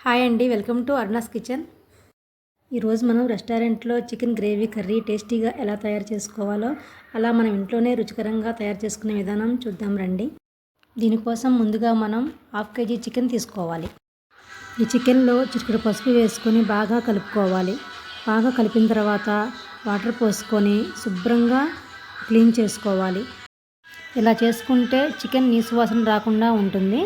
Hi అండి welcome to Aruna's kitchen. ఈరోజు మనం రెస్టారెంట్లో చికెన్ గ్రేవీ కర్రీ టేస్టీగా ఎలా తయారు చేసుకోవాలో అలా మనం ఇంట్లోనే రుచికరంగా తయారు చేసుకునే విధానం చూద్దాం రండి. దీనికోసం ముందుగా మనం హాఫ్ కేజీ చికెన్ తీసుకోవాలి. ఈ చికెన్లో చిటికెడు పసుపు వేసుకొని బాగా కలుపుకోవాలి. బాగా కలిపిన తర్వాత వాటర్ పోసుకొని శుభ్రంగా క్లీన్ చేసుకోవాలి. ఇలా చేసుకుంటే చికెన్ నీసు వాసన రాకుండా ఉంటుంది.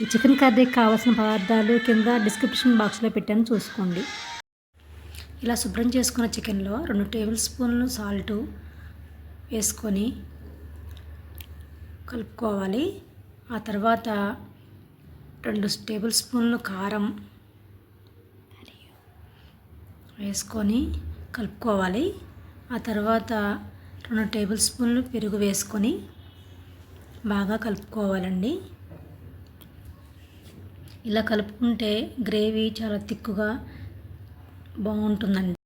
ఈ చికెన్ కర్రీకి కావాల్సిన పదార్థాలు కింద డిస్క్రిప్షన్ బాక్స్లో పెట్టాను చూసుకోండి. ఇలా శుభ్రం చేసుకున్న చికెన్లో రెండు టేబుల్ స్పూన్లు సాల్ట్ వేసుకొని కలుపుకోవాలి. ఆ తర్వాత రెండు టేబుల్ స్పూన్లు కారం వేసుకొని కలుపుకోవాలి. ఆ తర్వాత రెండు టేబుల్ స్పూన్లు పెరుగు వేసుకొని బాగా కలుపుకోవాలండి. ఇలా కలుపుకుంటే గ్రేవీ చాలా తిక్కుగా బాగుంటుందండి.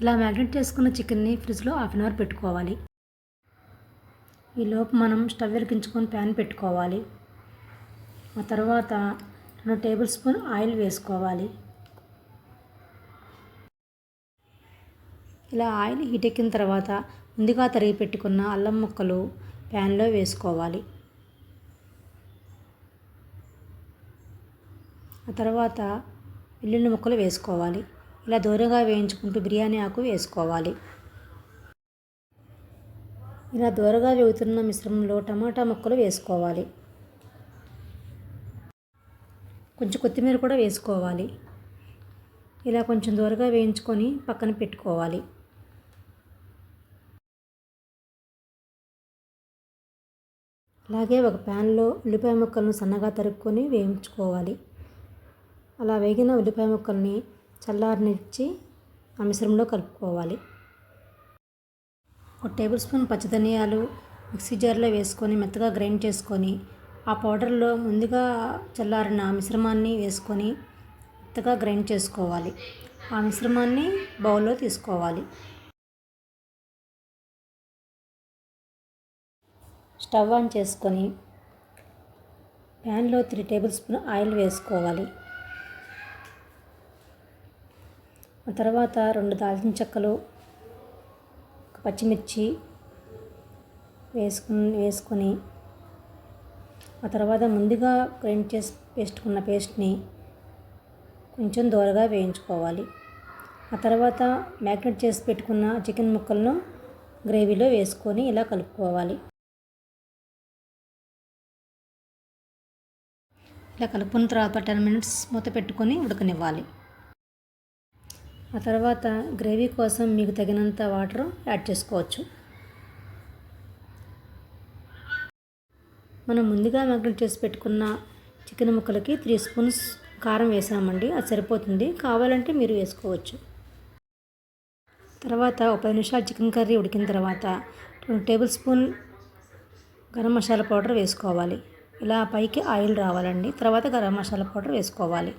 ఇలా మ్యాగ్నెట్ చేసుకున్న చికెన్ని ఫ్రిడ్జ్లో హాఫ్ అన్ అవర్ పెట్టుకోవాలి. ఈలోపు మనం స్టవ్ వెలిగించుకొని ప్యాన్ పెట్టుకోవాలి. ఆ తర్వాత రెండు టేబుల్ స్పూన్ ఆయిల్ వేసుకోవాలి. ఇలా ఆయిల్ హీట్ ఎక్కిన తర్వాత ముందుగా తరిగి పెట్టుకున్న అల్లం ముక్కలు ప్యాన్లో వేసుకోవాలి. ఆ తర్వాత వెల్లుల్లి ముక్కలు వేసుకోవాలి. ఇలా దూరంగా వేయించుకుంటూ బిర్యానీ ఆకు వేసుకోవాలి. ఇలా దూరగా వేగుతున్న మిశ్రమంలో టమాటా ముక్కలు వేసుకోవాలి. కొంచెం కొత్తిమీర కూడా వేసుకోవాలి. ఇలా కొంచెం దూరగా వేయించుకొని పక్కన పెట్టుకోవాలి. అలాగే ఒక ప్యాన్లో ఉల్లిపాయ ముక్కలను సన్నగా తరుక్కొని వేయించుకోవాలి. అలా వేగిన ఉల్లిపాయ ముక్కల్ని చల్లారనిచ్చి ఆ మిశ్రమంలో కలుపుకోవాలి. ఒక టేబుల్ స్పూన్ పచ్చధనియాలు మిక్సీ జార్లో వేసుకొని మెత్తగా గ్రైండ్ చేసుకొని ఆ పౌడర్లో ముందుగా చల్లారిన మిశ్రమాన్ని వేసుకొని మెత్తగా గ్రైండ్ చేసుకోవాలి. ఆ మిశ్రమాన్ని బౌల్లో తీసుకోవాలి. స్టవ్ ఆన్ చేసుకొని ప్యాన్లో త్రీ టేబుల్ స్పూన్ ఆయిల్ వేసుకోవాలి ఆ తర్వాత రెండు దాల్చిన చెక్కలు ఒక పచ్చిమిర్చి వేసుకుని వేసుకొని ఆ తర్వాత ముందుగా గ్రైండ్ చేసి వేసుకున్న పేస్ట్ని కొంచెం దూరగా వేయించుకోవాలి. ఆ తర్వాత మ్యాగ్నెట్ చేసి పెట్టుకున్న చికెన్ ముక్కలను గ్రేవీలో వేసుకొని ఇలా కలుపుకోవాలి. ఇలా కలుపుకున్న తర్వాత టెన్ మినిట్స్ మూత పెట్టుకొని ఉడకనివ్వాలి. ఆ తర్వాత గ్రేవీ కోసం మీకు తగినంత వాటర్ యాడ్ చేసుకోవచ్చు. మనం ముందుగా మ్యాగ్నెట్ చేసి పెట్టుకున్న చికెన్ ముక్కలకి త్రీ స్పూన్స్ కారం వేసామండి అది సరిపోతుంది. కావాలంటే మీరు వేసుకోవచ్చు. తర్వాత ఒక పది నిమిషాలు చికెన్ కర్రీ ఉడికిన తర్వాత రెండు tablespoon garam masala powder వేసుకోవాలి. ఇలా పైకి ఆయిల్ రావాలండి తర్వాత గరం మసాలా పౌడర్ వేసుకోవాలి.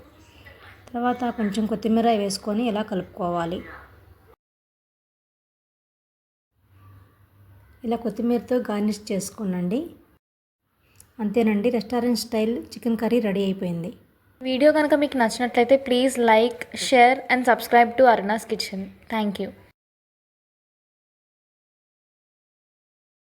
తర్వాత కొంచెం కొత్తిమీర వేసుకొని ఇలా కలుపుకోవాలి. ఇలా కొత్తిమీరతో గార్నిష్ చేసుకోనండి. అంతేనండి restaurant style chicken curry ready అయిపోయింది. వీడియో కనుక మీకు నచ్చినట్లయితే please like share and subscribe to Aruna's kitchen. Thank you.